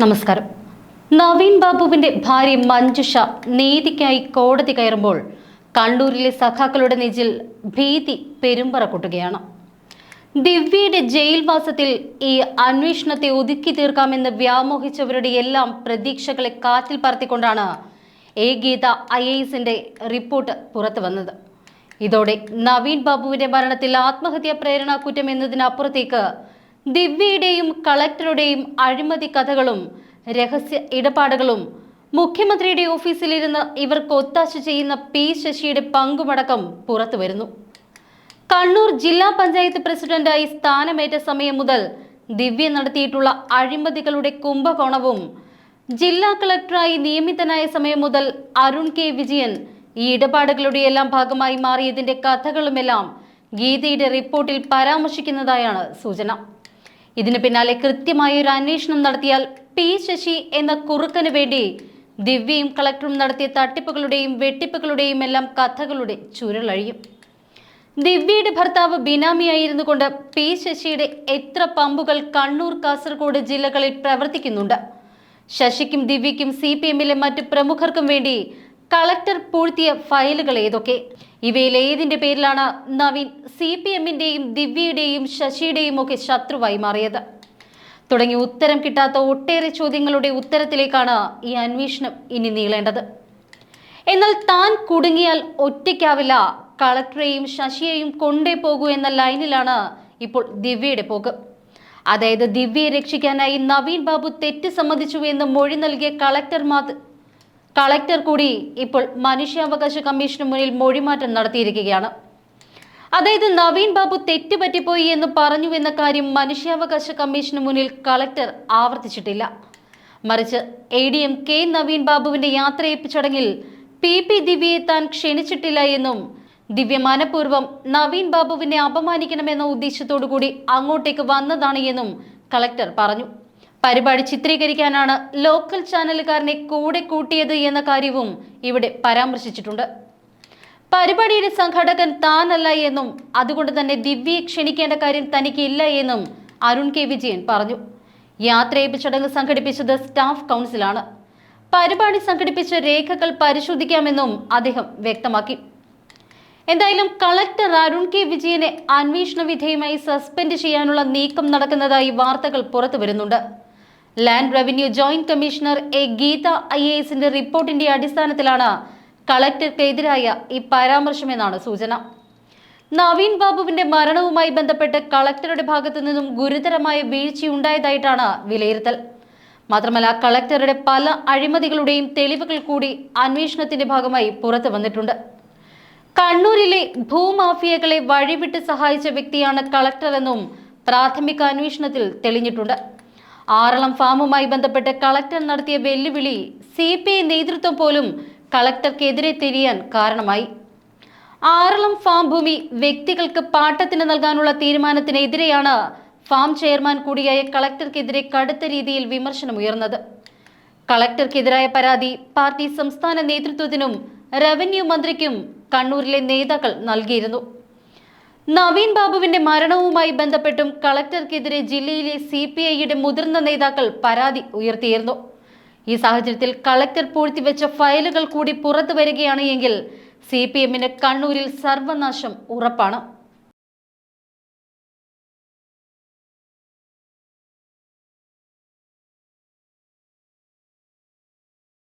നമസ്കാരം. നവീൻ ബാബുവിന്റെ ഭാര്യ മഞ്ജുഷ നീതിക്കായി കോടതി കയറുമ്പോൾ കണ്ണൂരിലെ സഖാക്കളുടെ നെഞ്ചിൽ ഭീതി പെരുമ്പറ കൊട്ടുകയാണ് ദിവ്യയുടെ ജയിൽവാസത്തിൽ ഈ അന്വേഷണത്തെ ഒതുക്കി തീർക്കാമെന്ന് വ്യാമോഹിച്ചവരുടെ എല്ലാം പ്രതീക്ഷകളെ കാറ്റിൽ പറത്തിക്കൊണ്ടാണ് എ. ഗീത ഐ. എസിന്റെ റിപ്പോർട്ട് പുറത്തു വന്നത്. ഇതോടെ നവീൻ ബാബുവിന്റെ മരണത്തിൽ ആത്മഹത്യാ പ്രേരണ കുറ്റം എന്നതിനപ്പുറത്തേക്ക് ദിവ്യയുടെയും കളക്ടറുടെയും അഴിമതി കഥകളും രഹസ്യ ഇടപാടുകളും മുഖ്യമന്ത്രിയുടെ ഓഫീസിലിരുന്ന് ഇവർക്ക് ഒത്താശ ചെയ്യുന്ന പി ശശിയുടെ പങ്കുമടക്കം പുറത്തു വരുന്നു. കണ്ണൂർ ജില്ലാ പഞ്ചായത്ത് പ്രസിഡന്റായി സ്ഥാനമേറ്റ സമയം മുതൽ ദിവ്യ നടത്തിയിട്ടുള്ള അഴിമതികളുടെ കുംഭകോണവും ജില്ലാ കളക്ടറായി നിയമിതനായ സമയം മുതൽ അരുൺ കെ വിജയൻ ഈ ഇടപാടുകളുടെ എല്ലാം ഭാഗമായി മാറിയതിന്റെ കഥകളുമെല്ലാം ഗീതയുടെ റിപ്പോർട്ടിൽ പരാമർശിക്കുന്നതായാണ് സൂചന. ഇതിന് പിന്നാലെ കൃത്യമായ ഒരു അന്വേഷണം നടത്തിയാൽ പി ശശി എന്ന കുറുക്കന് വേണ്ടി ദിവ്യയും കളക്ടറും നടത്തിയ തട്ടിപ്പുകളുടെയും വെട്ടിപ്പുകളുടെയും എല്ലാം കഥകളുടെ ചുരുളഴിയും. ദിവ്യയുടെ ഭർത്താവ് ബിനാമിയായിരുന്നു കൊണ്ട് പി ശശിയുടെ എത്ര പമ്പുകൾ കണ്ണൂർ കാസർഗോഡ് ജില്ലകളിൽ പ്രവർത്തിക്കുന്നുണ്ട്. ശശിക്കും ദിവ്യയ്ക്കും സി പി എമ്മിലെ മറ്റ് പ്രമുഖർക്കും വേണ്ടി കളക്ടർ പൂഴ്ത്തിയ ഫയലുകൾ ഏതൊക്കെ? ഇവയിൽ ഏതിന്റെ പേരിലാണ് നവീൻ സി പി എമ്മിന്റെയും ദിവ്യയുടെയും ശശിയുടെയും ഒക്കെ ശത്രുവായി മാറിയത്? തുടങ്ങി ഉത്തരം കിട്ടാത്ത ഒട്ടേറെ ചോദ്യങ്ങളുടെ ഉത്തരത്തിലേക്കാണ് ഈ അന്വേഷണം ഇനി നീളേണ്ടത്. എന്നാൽ താൻ കുടുങ്ങിയാൽ ഒറ്റയ്ക്കാവില്ല. കളക്ടറെയും ശശിയെയും കൊണ്ടേ പോകൂ എന്ന ലൈനിലാണ് ഇപ്പോൾ ദിവ്യയുടെ പോക്ക്. അതായത് ദിവ്യയെ രക്ഷിക്കാനായി നവീൻ ബാബു തെറ്റ് സമ്മതിച്ചു എന്ന് മൊഴി നൽകിയ കളക്ടർ മാത് കളക്ടർ കൂടി ഇപ്പോൾ മനുഷ്യാവകാശ കമ്മീഷന് മുന്നിൽ മൊഴിമാറ്റം നടത്തിയിരിക്കുകയാണ്. അതായത് നവീൻ ബാബു തെറ്റുപറ്റിപ്പോയി എന്ന് പറഞ്ഞു എന്ന കാര്യം മനുഷ്യാവകാശ കമ്മീഷന് മുന്നിൽ കളക്ടർ ആവർത്തിച്ചിട്ടില്ല. മറിച്ച് A D M K Naveen ബാബുവിന്റെ യാത്രയപ്പ് ചടങ്ങിൽ പി പി ദിവ്യയെ താൻ ക്ഷണിച്ചിട്ടില്ല എന്നും ദിവ്യ നവീൻ ബാബുവിനെ അപമാനിക്കണമെന്ന ഉദ്ദേശത്തോടു കൂടി അങ്ങോട്ടേക്ക് വന്നതാണ് എന്നും കളക്ടർ പറഞ്ഞു. പരിപാടി ചിത്രീകരിക്കാനാണ് ലോക്കൽ ചാനലുകാരനെ കൂടെ കൂട്ടിയത് എന്ന കാര്യവും ഇവിടെ പരാമർശിച്ചിട്ടുണ്ട്. പരിപാടിയുടെ സംഘാടകൻ താനല്ല എന്നും അതുകൊണ്ട് തന്നെ ദിവ്യയെ ക്ഷണിക്കേണ്ട കാര്യം തനിക്കില്ല എന്നും അരുൺ കെ. വിജയൻ പറഞ്ഞു. യാത്രയപ്പ് ചടങ്ങ് സംഘടിപ്പിച്ചത് സ്റ്റാഫ് കൗൺസിലാണ്. പരിപാടി സംഘടിപ്പിച്ച രേഖകൾ പരിശോധിക്കാമെന്നും അദ്ദേഹം വ്യക്തമാക്കി. എന്തായാലും കളക്ടർ അരുൺ കെ. വിജയനെ അന്വേഷണ വിധേയമായി സസ്പെൻഡ് ചെയ്യാനുള്ള നീക്കം നടക്കുന്നതായി വാർത്തകൾ പുറത്തു വരുന്നുണ്ട് land revenue joint commissioner A Geetha I A എസിന്റെ റിപ്പോർട്ടിന്റെ അടിസ്ഥാനത്തിലാണ് കളക്ടർക്കെതിരായ ഈ പരാമർശമെന്നാണ് സൂചന. നവീൻ ബാബുവിന്റെ മരണവുമായി ബന്ധപ്പെട്ട് കളക്ടറുടെ ഭാഗത്തു നിന്നും ഗുരുതരമായ വീഴ്ചയുണ്ടായതായിട്ടാണ് വിലയിരുത്തൽ. മാത്രമല്ല കളക്ടറുടെ പല അഴിമതികളുടെയും തെളിവുകൾ കൂടി അന്വേഷണത്തിന്റെ ഭാഗമായി പുറത്തു വന്നിട്ടുണ്ട്. കണ്ണൂരിലെ ഭൂമാഫിയകളെ വഴിവിട്ട് സഹായിച്ച വ്യക്തിയാണ് കളക്ടർ എന്നും പ്രാഥമിക അന്വേഷണത്തിൽ തെളിഞ്ഞിട്ടുണ്ട്. ആറളം ഫാമുമായി ബന്ധപ്പെട്ട് കളക്ടർ നടത്തിയ വെല്ലുവിളി സി പി ഐ നേതൃത്വം പോലും കളക്ടർക്കെതിരെ തിരിയാൻ കാരണമായി. ആറളം ഫാം ഭൂമി വ്യക്തികൾക്ക് പാട്ടത്തിന് നൽകാനുള്ള തീരുമാനത്തിനെതിരെയാണ് ഫാം ചെയർമാൻ കൂടിയായ കളക്ടർക്കെതിരെ കടുത്ത രീതിയിൽ വിമർശനമുയർന്നത്. കളക്ടർക്കെതിരായ പരാതി പാർട്ടി സംസ്ഥാന നേതൃത്വത്തിനും റവന്യൂ മന്ത്രിക്കും കണ്ണൂരിലെ നേതാക്കൾ നൽകിയിരുന്നു. നവീൻ ബാബുവിന്റെ മരണവുമായി ബന്ധപ്പെട്ടും കളക്ടർക്കെതിരെ ജില്ലയിലെ സി പി ഐയുടെ മുതിർന്ന നേതാക്കൾ പരാതി ഉയർത്തിയിരുന്നു. ഈ സാഹചര്യത്തിൽ കളക്ടർ പൂഴ്ത്തിവെച്ച ഫയലുകൾ കൂടി പുറത്തു വരികയാണ് എങ്കിൽ സി പി എമ്മിന് കണ്ണൂരിൽ സർവനാശം ഉറപ്പാണ്.